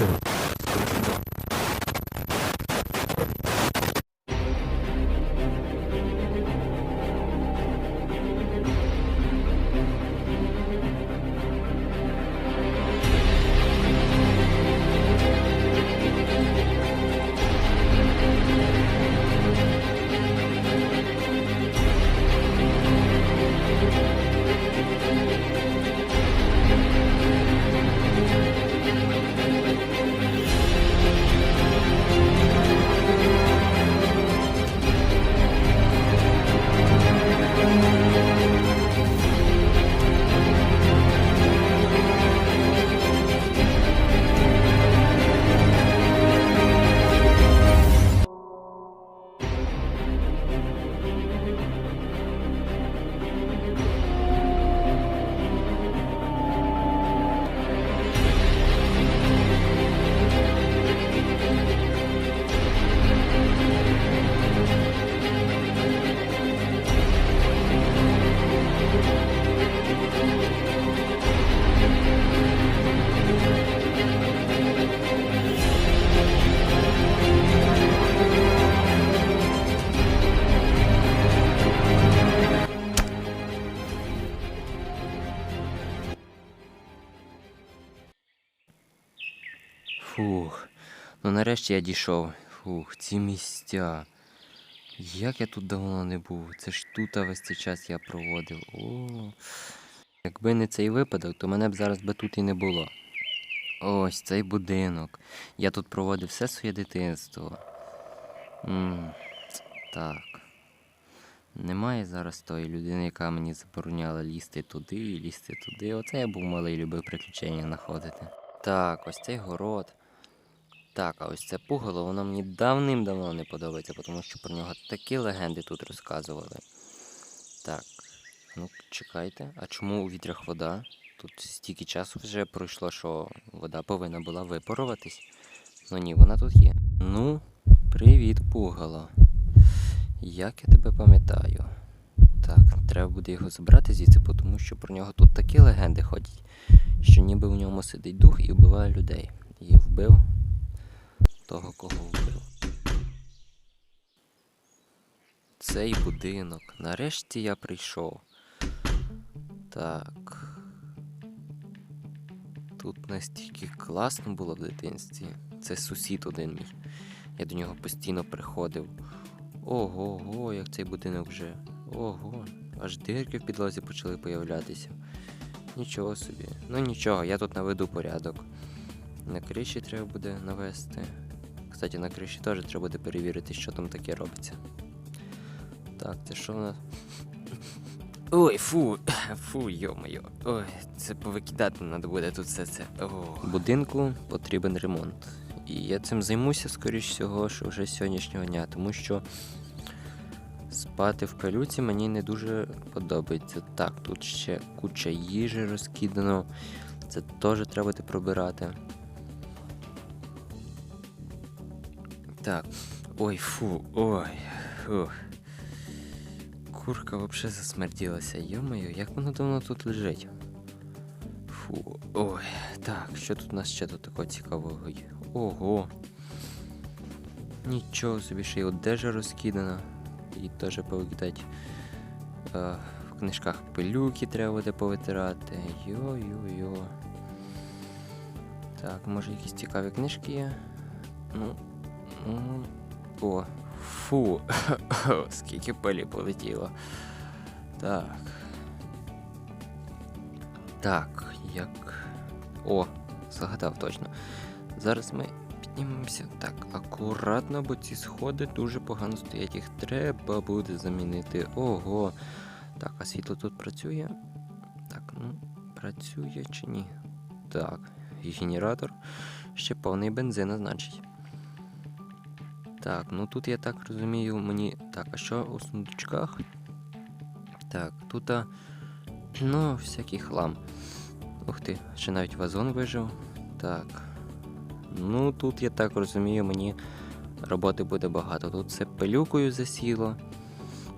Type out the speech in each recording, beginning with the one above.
Фух. Нарешті я дійшов. Фух, ці місця. Як я тут давно не був. Це ж тут весь цей час я проводив. О. Якби не цей випадок, то мене б зараз би тут і не було. Ось цей будинок. Я тут проводив все своє дитинство. м так. Немає зараз тої людини, яка мені забороняла лізти туди і лізти туди. Оце я був малий, любив приключення знаходити. Так, ось цей город. Так, а ось це пугало, воно мені давним-давно не подобається, тому що про нього такі легенди тут розказували. Так, ну чекайте, а чому у вітрях вода? Тут стільки часу вже пройшло, що вода повинна була випаруватись. Ну ні, вона тут є. Ну, привіт, пугало. Як я тебе пам'ятаю? Так, треба буде його забрати звідси, тому що про нього тут такі легенди ходять, що ніби в ньому сидить дух і вбиває людей. І вбив того, кого вбив. Цей будинок. Нарешті я прийшов. Так. Тут настільки класно було в дитинстві. Це сусід один мій. Я до нього постійно приходив. Ого, ого, як цей будинок вже. Ого, аж дирки в підлозі почали появлятися. Нічого собі. Ну нічого, я тут наведу порядок. На криші треба буде навести. Кстати, на криші теж треба буде перевірити, що там таке робиться. Так, це що в нас? Ой, фу, фу, йо-моє. Ой, це повикидати треба буде тут все це. О. Будинку потрібен ремонт. І я цим займуся, скоріш всього, що вже з сьогоднішнього дня, тому що спати в пилюці мені не дуже подобається. Так, тут ще куча їжі розкидано. Це теж треба буде пробирати. Так. Ой, фу, ой. Фух. Курка взагалі засмерділася. Йо-моє, як воно давно тут лежить. Фу, ой. Так, що тут у нас ще тут такого цікавого? Ого. Нічого собі ще й одежа розкидана. І теж повикидати. Е, в книжках пилюки треба буде повитирати. Йо-йо-йо. Так, може якісь цікаві книжки є? Ну. О, фу. Скільки пилі полетіло. Так. Так, як. О, згадав точно. Зараз ми піднімемося так, акуратно, бо ці сходи дуже погано стоять. Їх треба буде замінити. Ого. Так, а світло тут працює? Так, ну, працює чи ні? Так, генератор. Ще повний бензина, значить. Так, ну тут я так розумію, мені. Так, а що у сундучках? Так, тут. а, Ну, всякий хлам. Ух ти, ще навіть вазон вижив. Так. Ну, тут, я так розумію, мені роботи буде багато. Тут все пилюкою засіло.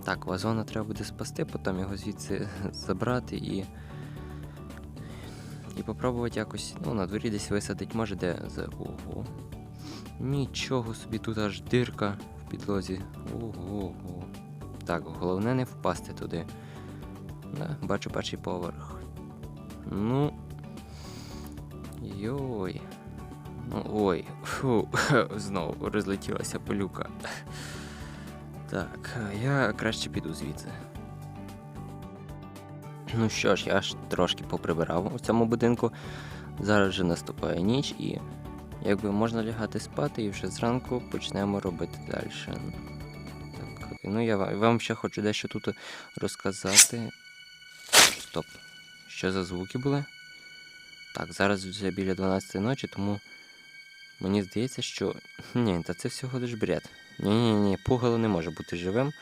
Так, вазона треба буде спасти, потім його звідси забрати і. І попробувати якось, ну, на дворі десь висадить, може де. Ого. Нічого собі тут аж дирка в підлозі. Ого. Так, головне не впасти туди. Да, бачу перший поверх. Ну. Йой. Ну, ой, фу, знову розлетілася пилюка. Так, я краще піду звідси. Ну що ж, я ж трошки поприбирав у цьому будинку. Зараз вже наступає ніч і якби можна лягати спати і вже зранку почнемо робити далі. Так, ну я вам ще хочу дещо тут розказати. Стоп. Що за звуки були? Так, зараз вже біля 12 ночі, тому мені здається, що. Ні, та це всього лиш бред. Ні-ні, ні, пугало не може бути живим.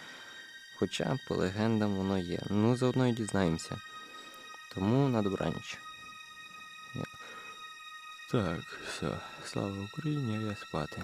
Хоча по легендам воно є. Ну, заодно і дізнаємося. Тому на добраніч. Так, все. Слава Україні, я спати.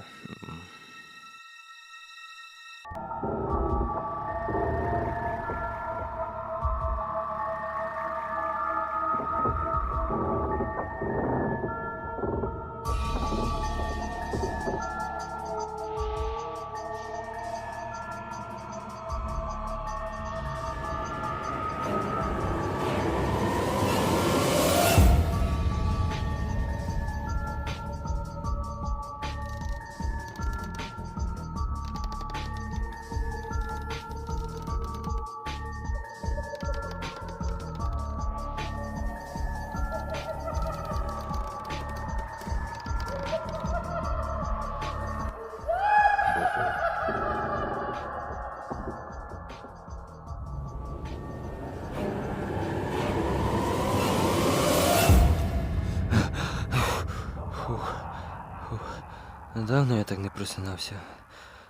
Давно я так не просинався.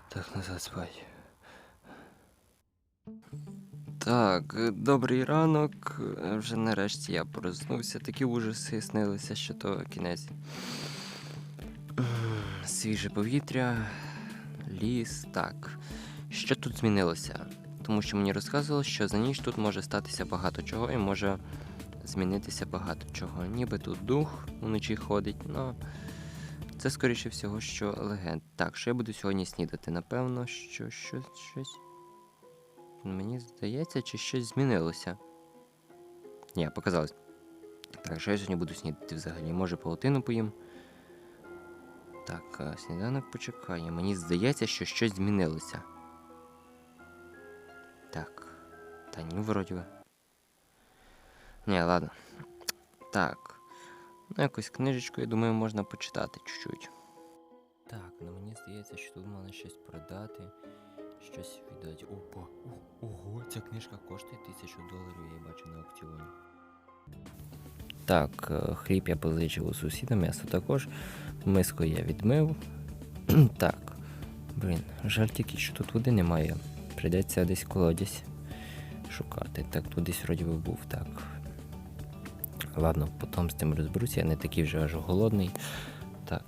Так назад спать. Так, е, добрий ранок. Е, Вже нарешті я проснувся. Такі ужаси снилися, що то кінець. Свіже повітря, ліс. Так. Що тут змінилося? Тому що мені розказували, що за ніч тут може статися багато чого і може змінитися багато чого. Ніби тут дух уночі ходить, але це скоріше всього, що легенд. Так, що я буду сьогодні снідати? Напевно, що щось щось. Мені здається, чи щось змінилося. Ні, показалось. Так, що я сьогодні буду снідати взагалі? Може, паутину поїм? Так, сніданок почекає. Мені здається, що щось змінилося. Так. Та ні, вроді би. Ні, ладно. Так. Ну, якусь книжечку, я думаю, можна почитати чуть-чуть. Так, ну мені здається, що тут можна щось продати, щось віддати. Опа, ого, ця книжка коштує тисячу доларів, я бачу на аукціоні. Так, е, хліб я позичив у сусіда, м'ясо також. Миску я відмив. так. Блін, жаль тільки, що тут води немає. Прийдеться десь колодязь шукати. Так, тут десь вроді би був, так. Ладно, потім з тим розберуся, я не такий вже аж голодний. Так.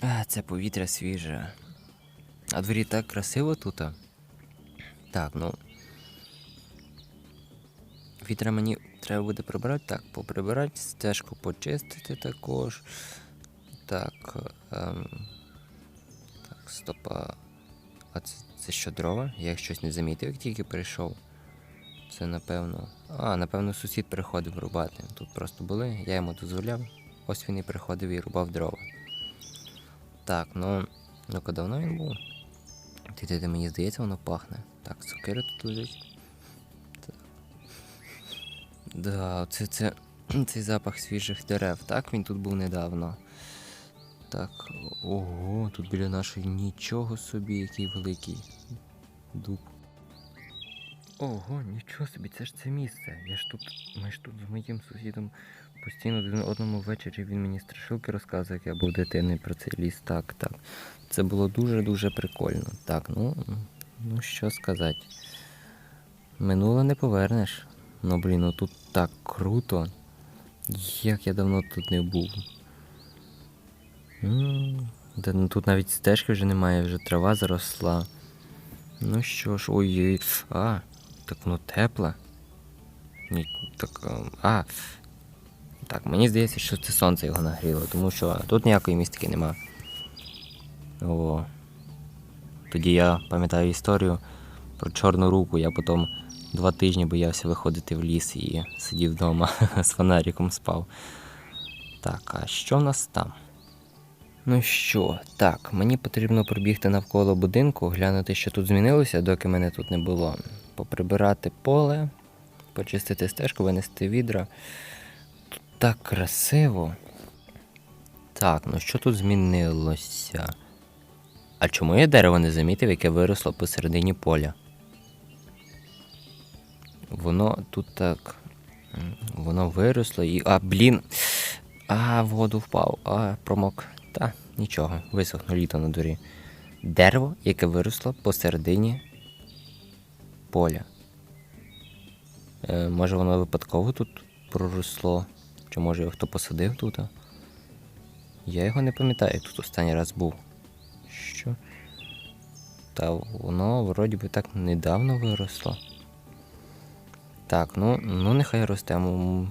А, це повітря свіже. А дворі так красиво тут. Так, ну. Вітра мені треба буде прибирати. Так, поприбирати, стежку почистити також. Так. Ем... Так, стопа. А це, це що дрова? Я їх щось не замітив, як тільки прийшов. Це напевно. А, напевно, сусід приходив рубати. Тут просто були, я йому дозволяв. Ось він і приходив і рубав дрова. Так, ну. Ну-ка давно він був? Ти, ти, ти, мені здається, воно пахне. Так, цукери тут лежить. Так. Да, це, це, цей запах свіжих дерев. Так, він тут був недавно. Так, ого, тут біля нашої нічого собі, який великий дуб. Ого, нічого собі, це ж це місце. Я ж тут, ми ж тут з моїм сусідом постійно одному ввечері він мені страшилки розказує, як я був дитиною про цей ліс. Так, так. Це було дуже-дуже прикольно. Так, ну, ну що сказати. Минуле не повернеш. Ну блін, ну тут так круто. Як я давно тут не був. Ну тут навіть стежки вже немає, вже трава заросла. Ну що ж, ой-ой. а, так воно тепле. Ні, так, а. Так, мені здається, що це сонце його нагріло, тому що тут ніякої містики нема. О. Тоді я пам'ятаю історію про чорну руку. Я потім два тижні боявся виходити в ліс і сидів вдома з фонариком спав. Так, а що в нас там? Ну що, так, мені потрібно пробігти навколо будинку, глянути, що тут змінилося, доки мене тут не було. Поприбирати поле, почистити стежку, винести відра. Тут так красиво. Так, ну що тут змінилося? А чому я дерево не замітив, яке виросло посередині поля? Воно тут так. Воно виросло і. А, блін! А, воду впав, а, промок. Та, нічого, висохну літо на дворі. Дерево, яке виросло посередині поля. Е, може воно випадково тут проросло? Чи може його хто посадив тут? Я його не пам'ятаю, тут останній раз був. Що? Та воно вроді би так недавно виросло. Так, ну, ну нехай росте.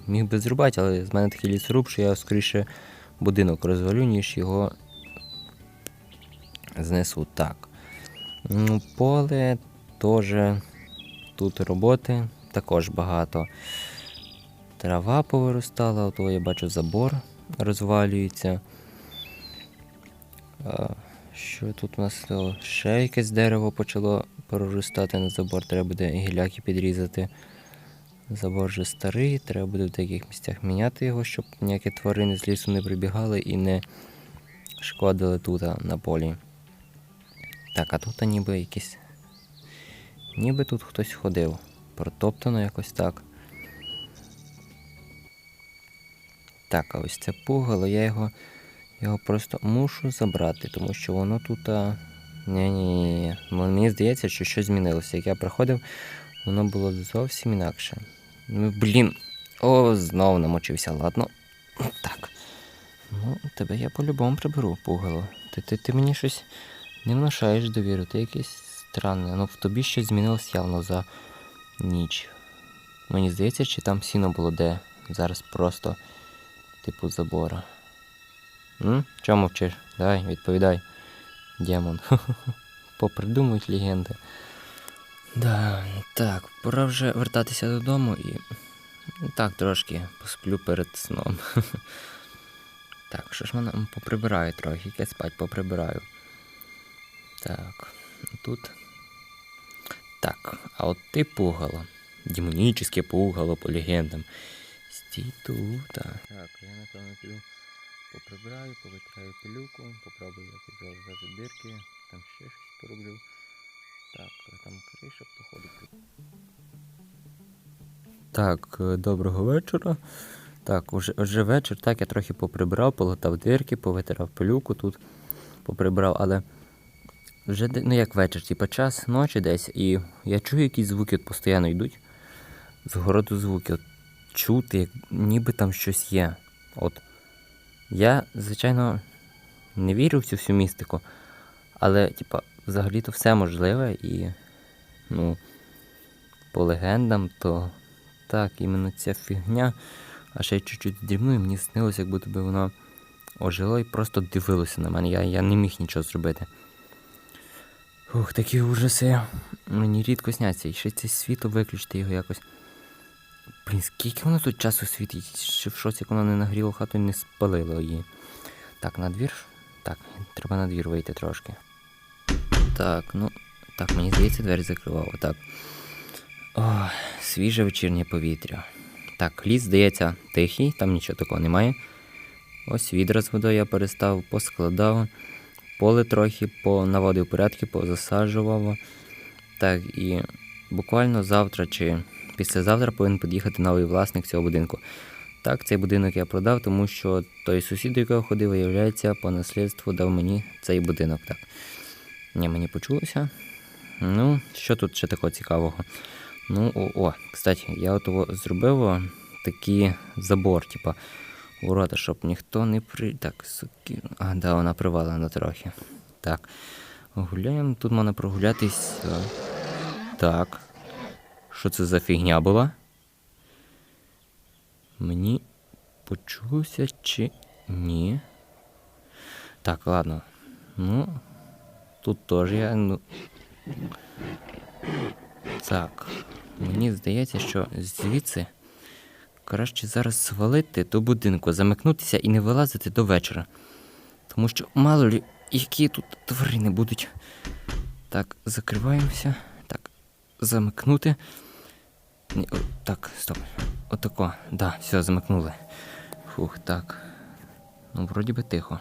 Міг би зрубати, але з мене такий лісоруб, що я скоріше будинок розвалю, ніж його знесу. Так. Ну, поле теж тут роботи також багато. Трава повиростала, то я бачу забор розвалюється. Що тут у нас ще якесь дерево почало проростати на забор, треба буде гіляки підрізати. Забор вже старий, треба буде в деяких місцях міняти його, щоб ніякі тварини з лісу не прибігали і не шкодили тут на полі. Так, а тут ніби якісь. Ніби тут хтось ходив. Протоптано якось так. Так, а ось це пугало, я його, його просто мушу забрати, тому що воно тут. А... Ні-ні-ні. Мені здається, що щось змінилося. Як я приходив, воно було зовсім інакше. Ну, блін. О, знову намочився, ладно. Так. Ну, тебе я по-любому приберу, пугало. Ти, ти, ти мені щось не внушаєш довіру, ти якийсь странний. Ну в тобі щось змінилось явно за ніч. Мені здається, чи там сіно було де зараз просто, типу, забора. М? Чому мовчиш? Давай, відповідай. Демон. Попридумують легенди. Да, так, пора вже вертатися додому і. Так, трошки посплю перед сном. Так, що ж мене поприбираю трохи, я спать поприбираю. Так, тут. Так, а от ти пугало. Демоническе пугало по легендам. Стій тут. Так, я напевно піду поприбираю, повитираю пилюку, попробую якось дирки, там ще щось пороблю. Так, там криша, походу. Так, е, доброго вечора. Так, уже, вже вечір. Так, я трохи поприбирав, полатав дирки, повитирав пилюку тут, поприбирав, але вже ну як вечір, типа час ночі десь, і я чую якісь звуки от постійно йдуть. З городу звуки. От, чути, як ніби там щось є. От. Я, звичайно, не вірю в цю всю містику, але, типа, взагалі-то все можливе і, ну, по легендам, то так, іменно ця фігня, а ще чуть-чуть дрібною, мені снилося, як будто би воно ожило і просто дивилося на мене. Я, я не міг нічого зробити. Ух, такі ужаси. Мені рідко сняться. І ще це світло виключити його якось. Блін, скільки воно тут часу світить? Ще в шоці, як воно не нагріло хату і не спалило її. Так, на двір. Так, треба на двір вийти трошки. Так, ну. Так, мені здається, двері закривав. Так. О, свіже вечірнє повітря. Так, ліс, здається, тихий, там нічого такого немає. Ось відра з водою я перестав, поскладав, поле трохи понаводив порядки, позасаджував. Так, і буквально завтра чи післязавтра повинен під'їхати новий власник цього будинку. Так, цей будинок я продав, тому що той сусід, до якого ходив, виявляється, по наслідству дав мені цей будинок. Так. Ні, мені почулося. Ну, що тут ще такого цікавого? Ну, о, о кстати, я от зробив такий забор, типа, ворота, щоб ніхто не при. Так, суки. А, да, вона привалена трохи. Так. Гуляємо, тут можна прогулятися. Так. Що це за фігня була? Мені почулося чи ні? Так, ладно. Ну, тут теж я. Ну... Так. Мені здається, що звідси краще зараз свалити до будинку, замикнутися і не вилазити до вечора. Тому що мало лі, які тут тварини будуть. Так, закриваємося. Так, замикнути. Ні, о, так, стоп. Отако. Да, все, замикнули. Фух, так. Ну, вроді би тихо.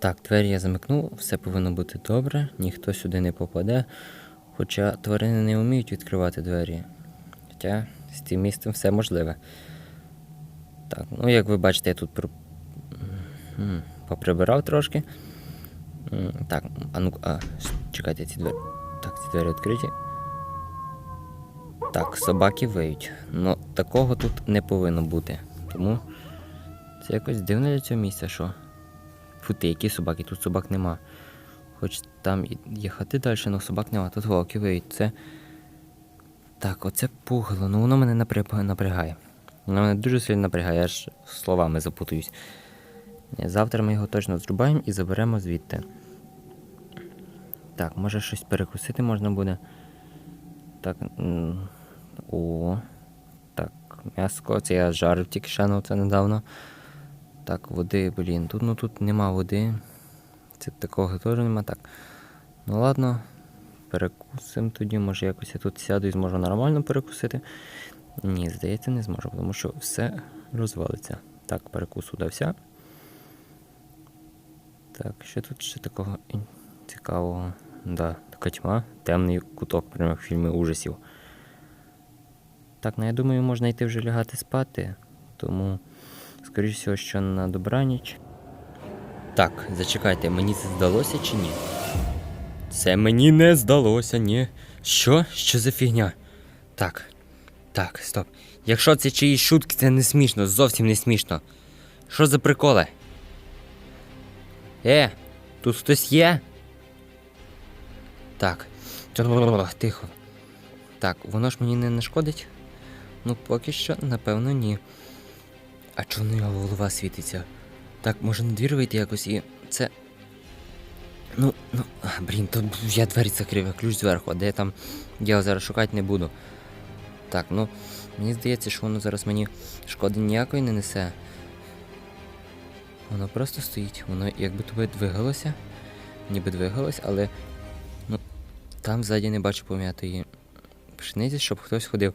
Так, двері я замикнув, все повинно бути добре, ніхто сюди не попаде. Хоча тварини не вміють відкривати двері. Хоча з тим містом все можливе. Так, ну як ви бачите, я тут при... Поприбирав трошки. Так, а ну, а, чекайте, ці двері. Так, ці двері відкриті. Так, собаки виють. Ну, такого тут не повинно бути. Тому це якось дивно для цього місця, що. Фу ти, які собаки, тут собак нема. Хоч там і є хати далі, але собак нема, тут виють. Це. Так, оце пугало, ну воно мене напрягає. Воно мене дуже сильно напрягає, я ж словами запутуюсь. Завтра ми його точно зрубаємо і заберемо звідти. Так, може щось перекусити можна буде. Так. О. Так, м'яско, це я жарив тільки шану це недавно. Так, води, блін, тут ну тут нема води. Це такого теж нема. Так. Ну ладно, перекусимо тоді, може якось я тут сяду і зможу нормально перекусити. Ні, здається, не зможу, тому що все розвалиться. Так, перекус удався. Так, що тут ще такого цікавого? Да, така тьма, темний куток, прямо як в фільмі ужасів. Так, ну я думаю, можна йти вже лягати спати, тому, скоріш всього, що на добраніч. Так, зачекайте, мені це здалося чи ні? Це мені не здалося, ні. Що? Що за фігня? Так. Так, стоп. Якщо це чиїсь шутки, це не смішно, зовсім не смішно. Що за приколи? Е, тут хтось є? Так. Тихо. Так, воно ж мені не нашкодить? Ну, поки що, напевно, ні. А чому його голова світиться? Так, може на двір вийти якось і. Це. Ну, ну, блін, то я двері закрив, а ключ зверху, а де там. Я зараз шукати не буду. Так, ну, мені здається, що воно зараз мені шкоди ніякої не несе. Воно просто стоїть, воно якби тобі двигалося, ніби двигалось, але. Ну, там ззаді не бачу пом'ятої пшениці, щоб хтось ходив.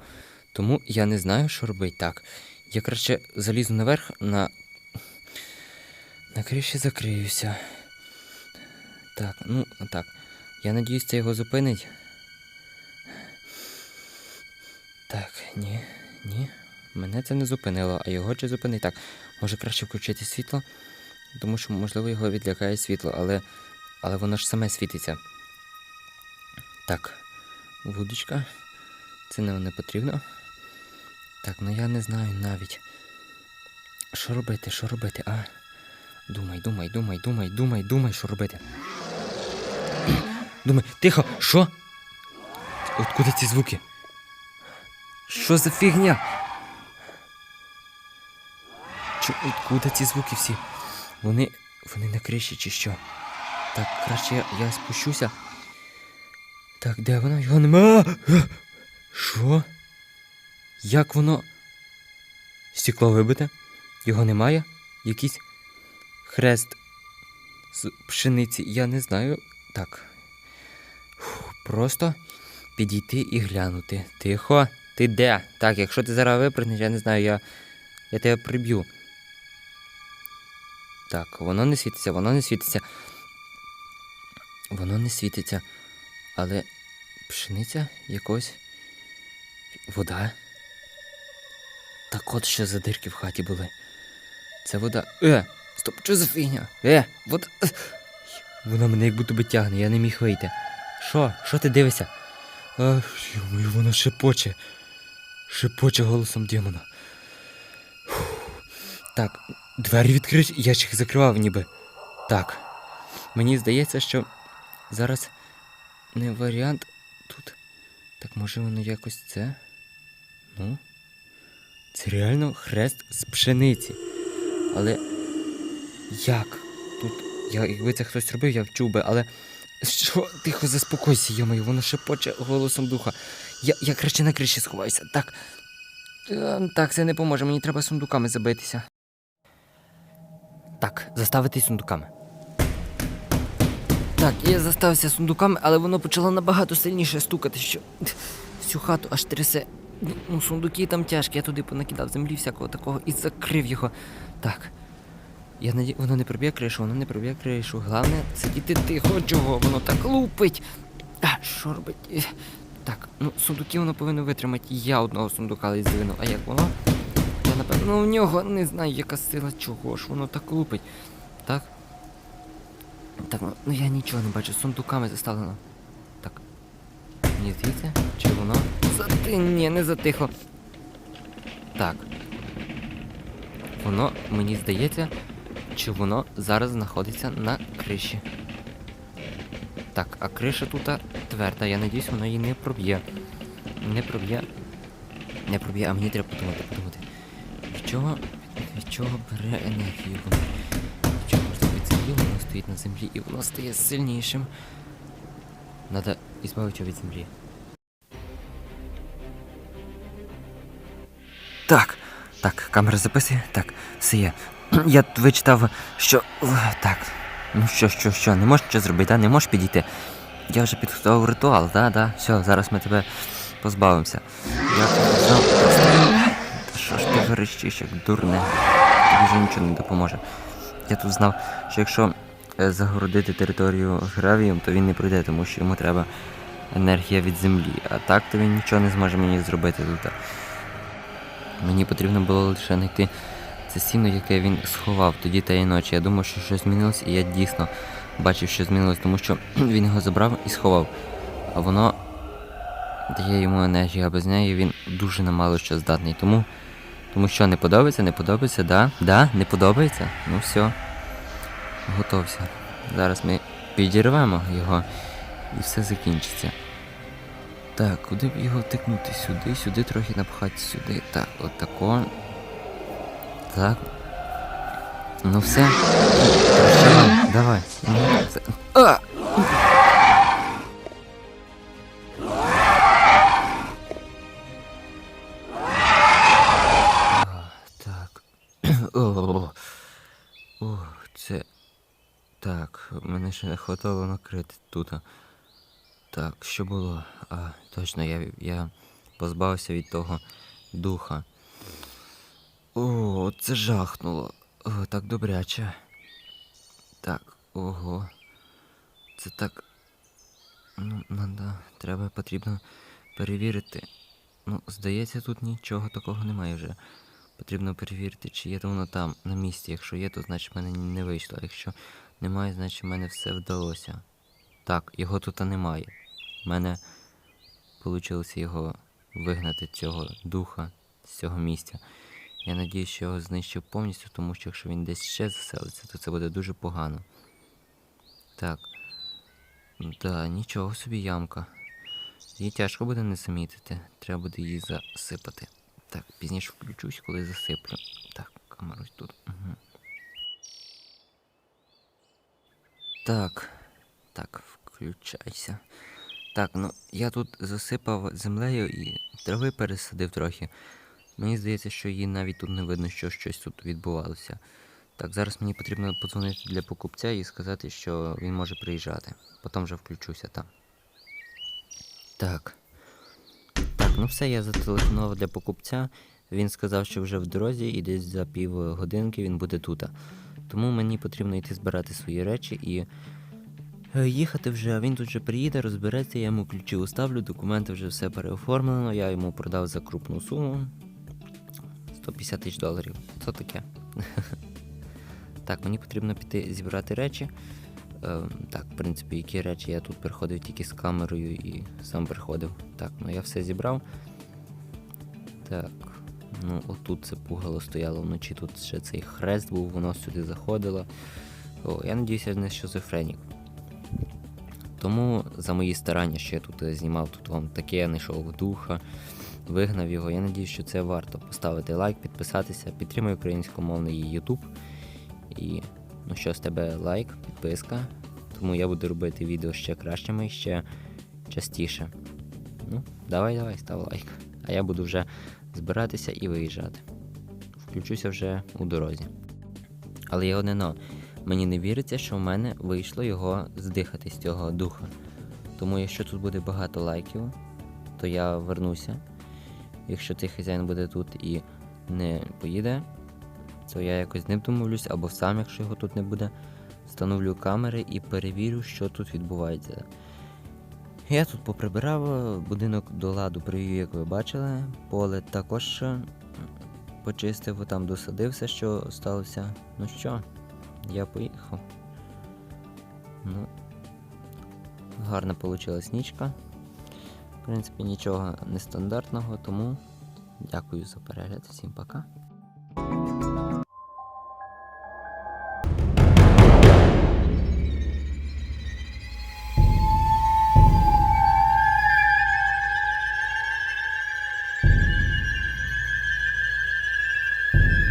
Тому я не знаю, що робити. Так. Я краще залізу наверх на. На криші закриюся. Так, ну так. Я надіюсь, це його зупинить. Так, ні, ні. Мене це не зупинило, а його чи зупинить? Так, може краще включити світло, тому що, можливо, його відлякає світло, але. Але воно ж саме світиться. Так, вудочка. Це нам не потрібно. Так, ну я не знаю навіть. Що робити, що робити, а? Думай, думай, думай, думай, думай, думай, що робити. Думай, тихо, що? Откуда ці звуки? Що за фігня? Чо, откуда ці звуки всі? Вони. Вони на криші чи що? Так, краще я, я спущуся. Так, де воно? Його нема. Що? Як воно? Стекло вибите? Його немає? Якийсь хрест з пшениці, я не знаю. Так. Фух, Просто підійти і глянути. Тихо, ти де? Так, якщо ти зараз випрыгнеш, я не знаю, я. Я тебе приб'ю. Так, воно не світиться, воно не світиться. Воно не світиться. Але пшениця якось. Вода. Так от що за дирки в хаті були. Це вода. Е! Стоп, що за фігня? Е! Вода. е. Вона мене як будто би тягне, я не міг вийти. Що? Що ти дивишся? А, йомою, воно шепоче. Шепоче голосом демона. Так, двері відкриті, я ж їх закривав ніби. Так. Мені здається, що зараз не варіант тут. Так може воно якось це? Ну. Це реально хрест з пшениці. Але як? Тут, я, якби це хтось робив, я вчув би, але. Що? Тихо, заспокойся, йомаю, воно шепоче голосом духа. Я, я краще на криші сховаюся. Так. Е, Так, це не поможе, мені треба сундуками забитися. Так, заставити сундуками. Так, я заставився сундуками, але воно почало набагато сильніше стукати, що всю хату аж трясе. Ну, сундуки там тяжкі, я туди понакидав землі всякого такого і закрив його. Так. Я наді... Воно не проб'є кришу, воно не проб'є кришу. Головне сидіти тихо, чого воно так лупить. А, що робить? Так, ну сундуки воно повинно витримати. Я одного сундука ледь звинув, а як воно? Я напевно в нього не знаю, яка сила, чого ж воно так лупить. Так. Так, ну, ну я нічого не бачу, сундуками заставлено. Так. Мені здається, чи воно. Зати... Ні, не затихло. Так. Воно, мені здається, чи воно зараз знаходиться на криші. Так, а криша тут тверда, я надіюсь, воно її не проб'є. Не проб'є. Не проб'є, а мені треба подумати, подумати. Від чого, від чого бере енергію воно? Від чого від землі воно стоїть на землі і воно стає сильнішим. Надо ізбавити його від землі. Так, так, камера записує. Так, все є. Я вичитав, що. Так. Ну що, що, що, не можеш що зробити, да? Не можеш підійти. Я вже підготував ритуал, да, да. Все, зараз ми тебе позбавимося. Я знав. Та що ж ти верещиш, як дурне? Тобі вже нічого не допоможе. Я тут знав, що якщо е, загородити територію гравієм, то він не пройде, тому що йому треба енергія від землі. А так то він нічого не зможе мені зробити тут. Мені потрібно було лише знайти це сіно, яке він сховав тоді тієї ночі. Я думав, що щось змінилось, і я дійсно бачив, що змінилось, тому що він його забрав і сховав. А воно дає йому енергію, а без неї він дуже на мало що здатний. Тому, тому що не подобається, не подобається, да? Да, не подобається? Ну все. Готовся. Зараз ми підірвемо його і все закінчиться. Так, куди б його втикнути? Сюди, сюди трохи напхати, сюди. Так, от тако. Так. Ну все. Давай. А, Так. О, о, це. Так, мене ще не хватало накрити тут. Так, що було? А, точно, я, я позбавився від того духа. О, це жахнуло. О, так добряче. Так, ого. Це так. Ну, надо, треба потрібно перевірити. Ну, здається, тут нічого такого немає вже. Потрібно перевірити, чи є воно там на місці. Якщо є, то значить в мене не вийшло. Якщо немає, значить в мене все вдалося. Так, його тут немає. У мене вийшло його вигнати цього духа з цього місця. Я надію, що його знищив повністю, тому що якщо він десь ще заселиться, то це буде дуже погано. Так. Да, нічого собі ямка. Її тяжко буде не замітити. Треба буде її засипати. Так, пізніше включусь, коли засиплю. Так, камера ось тут. Угу. Так. Так, включайся. Так, ну я тут засипав землею і трави пересадив трохи. Мені здається, що її навіть тут не видно, що щось тут відбувалося. Так, зараз мені потрібно подзвонити для покупця і сказати, що він може приїжджати. Потім вже включуся там. Так. Так, ну все, я зателефонував для покупця. Він сказав, що вже в дорозі і десь за пів годинки він буде тут. Тому мені потрібно йти збирати свої речі і їхати вже, а він тут вже приїде, розбереться, я йому ключі уставлю, документи вже все переоформлено, я йому продав за крупну суму. 150 тисяч доларів. Це таке. Так, мені потрібно піти зібрати речі. Е, так, в принципі, які речі я тут приходив тільки з камерою і сам приходив. Так, ну я все зібрав. Так. Ну, отут це пугало стояло вночі, тут ще цей хрест був, воно сюди заходило. О, я надіюся, не шизофренік. Тому за мої старання, що я тут е, знімав, тут вам таке я знайшов духа, вигнав його. Я надію, що це варто поставити лайк, підписатися, підтримуй українськомовний YouTube. І ну що з тебе лайк, підписка. Тому я буду робити відео ще кращими і ще частіше. Ну, давай, давай, став лайк. А я буду вже збиратися і виїжджати. Включуся вже у дорозі. Але є одне но. Мені не віриться, що в мене вийшло його здихати з цього духа. Тому якщо тут буде багато лайків, то я вернуся. Якщо цей хазяїн буде тут і не поїде, то я якось з ним домовлюсь, або сам, якщо його тут не буде, встановлю камери і перевірю, що тут відбувається. Я тут поприбирав, будинок до ладу привів, як ви бачили. Поле також почистив, там досадив все, що сталося. Ну що, я поїхав. Ну, гарна вийшла нічка. В принципі, нічого нестандартного, тому дякую за перегляд. Всім пока.